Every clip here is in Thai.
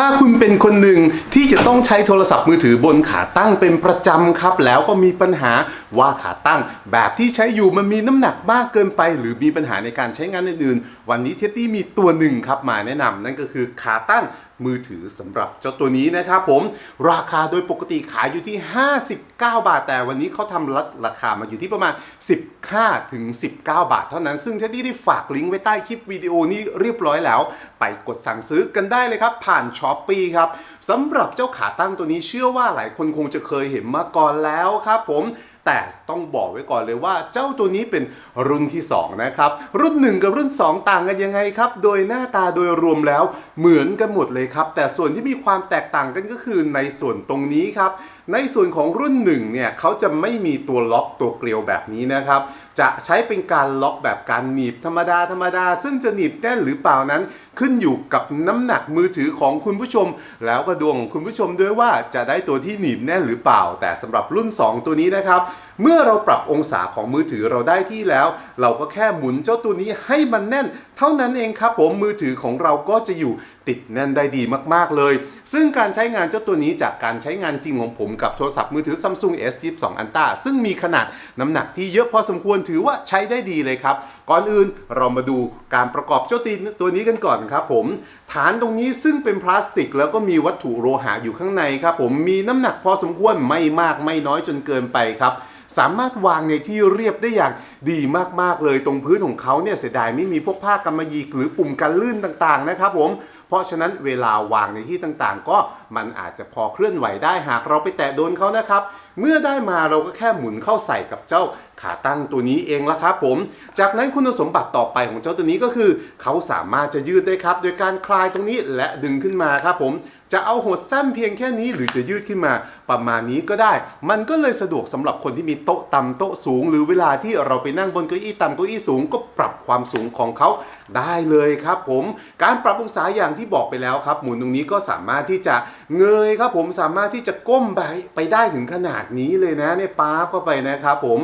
ถ้าคุณเป็นคนหนึ่งที่จะต้องใช้โทรศัพท์มือถือบนขาตั้งเป็นประจำครับ แล้วก็มีปัญหาว่าขาตั้ง แบบที่ใช้อยู่มันมีน้ำหนักมากเกินไป หรือมีปัญหาในการใช้งานอื่นๆ วันนี้เท็ดดี้มีตัวหนึ่งครับมาแนะนำนั่นก็คือขาตั้งมือถือสำหรับเจ้าตัวนี้นะครับผมราคาโดยปกติขายอยู่ที่ 59 บาท แต่วันนี้เขาทำลดราคามาอยู่ที่ประมาณ 15ถึง19 บาท เท่านั้นซึ่งเท็ดดี้ได้ฝากลิงก์ไว้ใต้คลิปวิดีโอนี้เรียบร้อยแล้ว ไปกดสั่งซื้อกันได้เลยครับ ผ่านช้อปปีครับสำหรับเจ้าขาตั้งตัวนี้เชื่อว่าหลายคนคงจะเคยเห็นมาก่อนแล้วครับผม แต่ต้องบอกไว้ก่อนเลยว่าเจ้าตัวนี้เป็นรุ่นที่ 2 นะครับ รุ่น 1 กับรุ่น 2 ต่างกันยังไงครับ โดยหน้าตาโดยรวมแล้วเหมือนกันหมดเลยครับ แต่ส่วนที่มีความแตกต่างกันก็คือในส่วนตรงนี้ครับ ในส่วนของรุ่น 1 เนี่ยเขาจะไม่มีตัวล็อกตัวเกลียวแบบนี้นะครับ จะใช้เป็นการล็อกแบบการหนีบธรรมดาธรรมดา ซึ่งจะหนีบแน่นหรือเปล่านั้น ขึ้นอยู่กับน้ำหนักมือถือของคุณผู้ชม แล้วก็ดวงของคุณผู้ชมด้วยว่าจะได้ตัวที่หนีบแน่นหรือเปล่า แต่สำหรับรุ่น 2 ตัวนี้นะครับเมื่อเราปรับองศาของมือถือเราได้ที่แล้ว เราก็แค่หมุนเจ้าตัวนี้ให้มันแน่น เท่านั้นเองครับผมมือถือของเราก็จะอยู่ติดแน่นได้ดีมาก ๆ เลย ซึ่งการใช้งานเจ้าตัวนี้จากการใช้งานจริงของผมกับโทรศัพท์มือถือ Samsung S22 Ultra ซึ่งมีขนาดน้ำหนักที่เยอะพอสมควรถือว่าใช้ได้ดีเลยครับ ก่อนอื่นเรามาดูการประกอบเจ้าตีนตัวนี้กันก่อนครับผม ฐานตรงนี้ซึ่งเป็นพลาสติก แล้วก็มีวัตถุโลหะอยู่ข้างในครับผมมีน้ำหนักพอสมควรไม่มากไม่น้อยจนเกินไปครับ สามารถวางในที่เรียบได้อย่างดีมากๆเลยตรงพื้นของเขาเนี่ยเสียดายไม่มีพวกผ้ากำมะหยี่หรือปุ่มกันลื่นต่างๆนะครับผม เพราะฉะนั้นเวลาวางในที่ต่างๆ ก็มันอาจจะพอเคลื่อนไหวได้หากเราไปแตะโดนเขานะครับ เมื่อได้มาเราก็แค่หมุนเข้าใส่กับเจ้าขาตั้งตัวนี้เองละครับผม จากนั้นคุณสมบัติต่อไปของเจ้าตัวนี้ก็คือ เขาสามารถจะยืดได้ครับ โดยการคลายตรงนี้และดึงขึ้นมาครับผม จะเอาหดสั้นเพียงแค่นี้หรือจะยืดขึ้นมา ประมาณนี้ก็ได้ มันก็เลยสะดวกสำหรับคนที่มีโต๊ะต่ำโต๊ะสูง หรือเวลาที่เราไปนั่งบนเก้าอี้ต่ำเก้าอี้สูง ก็ปรับความสูงของเขาได้เลยครับผม การปรับองศาอย่างที่บอกไปแล้วครับ หมุนตรงนี้ก็สามารถที่จะเงยครับผมสามารถที่จะก้มไปไปได้ถึงขนาดนี้เลยนะเนี่ยป้าบเข้าไปนะครับผม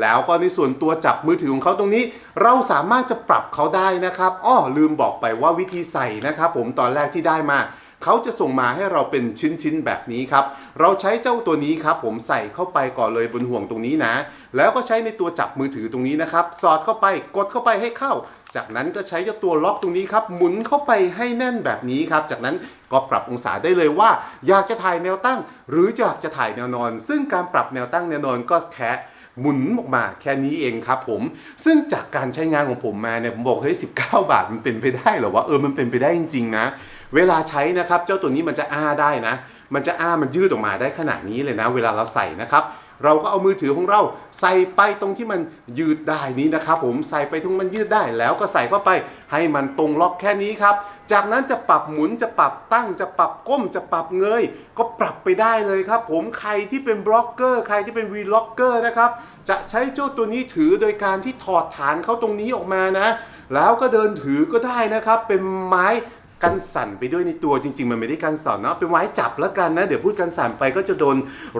แล้วก็ในส่วนตัวจับมือถือของเขาตรงนี้ เราสามารถจะปรับเขาได้นะครับอ้อลืมบอกไปว่าวิธีใส่นะครับผมตอนแรกที่ได้มา เขาจะส่งมาให้เราเป็นชิ้นๆแบบนี้ครับ เราใช้เจ้าตัวนี้ครับผมใส่เข้าไปก่อนเลยบนห่วงตรงนี้นะ แล้วก็ใช้ในตัวจับมือถือตรงนี้นะครับ สอดเข้าไปกดเข้าไปให้เข้า จากนั้นก็ใช้เจ้าตัวล็อกตรงนี้ครับหมุนเข้าไปให้แน่นแบบนี้ครับ จากนั้นก็ปรับองศาได้เลยว่า อยากจะถ่ายแนวตั้ง หรืออยากจะถ่ายแนวนอน ซึ่งการปรับแนวตั้งแนวนอนก็แค่ หมุนออกมาแค่นี้เองครับผม ซึ่งจากการใช้งานของผมมาเนี่ยผมบอกเฮ้ย19บาทมันเป็นไปได้เหรอวะเออมันเป็นไปได้จริงๆนะ เวลาใช้นะครับ เจ้าตัวนี้มันจะอ้าได้นะ มันจะอ้ามันยืดออกมาได้ขนาดนี้เลยนะ เวลาเราใส่นะครับ เราก็เอามือถือของเราใส่ไปตรงที่มันยืดได้นี้นะครับ ผมใส่ไปตรงมันยืดได้แล้วก็ใส่เข้าไป ให้มันตรงล็อกแค่นี้ครับ จากนั้นจะปรับหมุนจะปรับตั้งจะปรับก้มจะปรับเงย ก็ปรับไปได้เลยครับ ผมใครที่เป็นบล็อกเกอร์ใครที่เป็นวีล็อกเกอร์นะครับจะใช้เจ้าตัวนี้ถือโดยการที่ถอดฐานเขาตรงนี้ออกมานะ แล้วก็เดินถือก็ได้นะครับเป็นไม้ กันสั่นไปด้วยในตัวจริง ๆ มันไม่ได้กันสั่นเนาะเป็นไม้จับแล้วกันนะ เดี๋ยวพูดกันสั่นไปก็จะโดน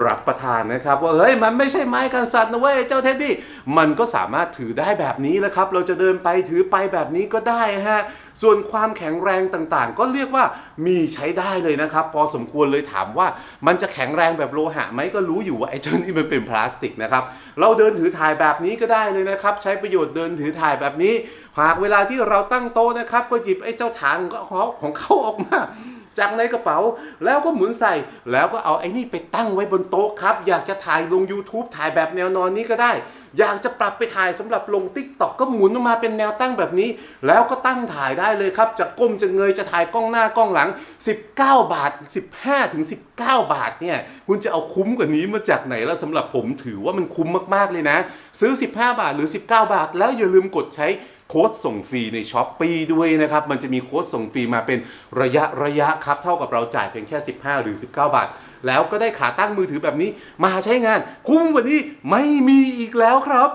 รับประทานนะครับ ว่าเฮ้ยมันไม่ใช่ไม้กันสั่นนะเว้ยเจ้าเท็ดดี้มันก็สามารถถือได้แบบนี้แหละครับ เราจะเดินไปถือไปแบบนี้ก็ได้ฮะส่วนความแข็งแรงต่างๆ ก็เรียกว่ามีใช้ได้เลยนะครับ พอสมควรเลยถามว่ามันจะแข็งแรงแบบโลหะไหมก็รู้อยู่ว่าไอ้เจ้านี่มันเป็นพลาสติกนะครับเราเดินถือถ่ายแบบนี้ก็ได้เลยนะครับ ใช้ประโยชน์เดินถือถ่ายแบบนี้หากเวลาที่เราตั้งโต๊ะนะครับ ก็หยิบไอ้เจ้าถังก็ของเขาออกมา จากในกระเป๋า แล้วก็หมุนใส่ แล้วก็เอาไอ้นี่ไปตั้งไว้บนโต๊ะครับ อยากจะถ่ายลง YouTube ถ่ายแบบแนวนอนนี้ก็ได้ อยากจะปรับไปถ่ายสำหรับลง t ิ k t o k ก็หมุนออกมาเป็นแนวตั้งแบบนี้ แล้วก็ตั้งถ่ายได้เลยครับ จะก้มจะเงยจะถ่ายกล้องหน้ากล้องหลัง 19 บาท 15ถึง19 บาทเนี่ยคุณจะเอาคุ้มกว่านี้มาจากไหนแล้วสำหรับผมถือว่ามันคุ้มมากๆเลยนะ ซื้อ 15 บาทหรือ 19 บาท แล้วอย่าลืมกดใช้ โค้ดส่งฟรีในช้อปปีด้วยนะครับ มันจะมีโค้ดส่งฟรีมาเป็นระยะระยะครับ เท่ากับเราจ่ายเพียงแค่ 15 หรือ 19 บาท แล้วก็ได้ขาตั้งมือถือแบบนี้ มาใช้งาน คุ้มกว่านี้ไม่มีอีกแล้วครับ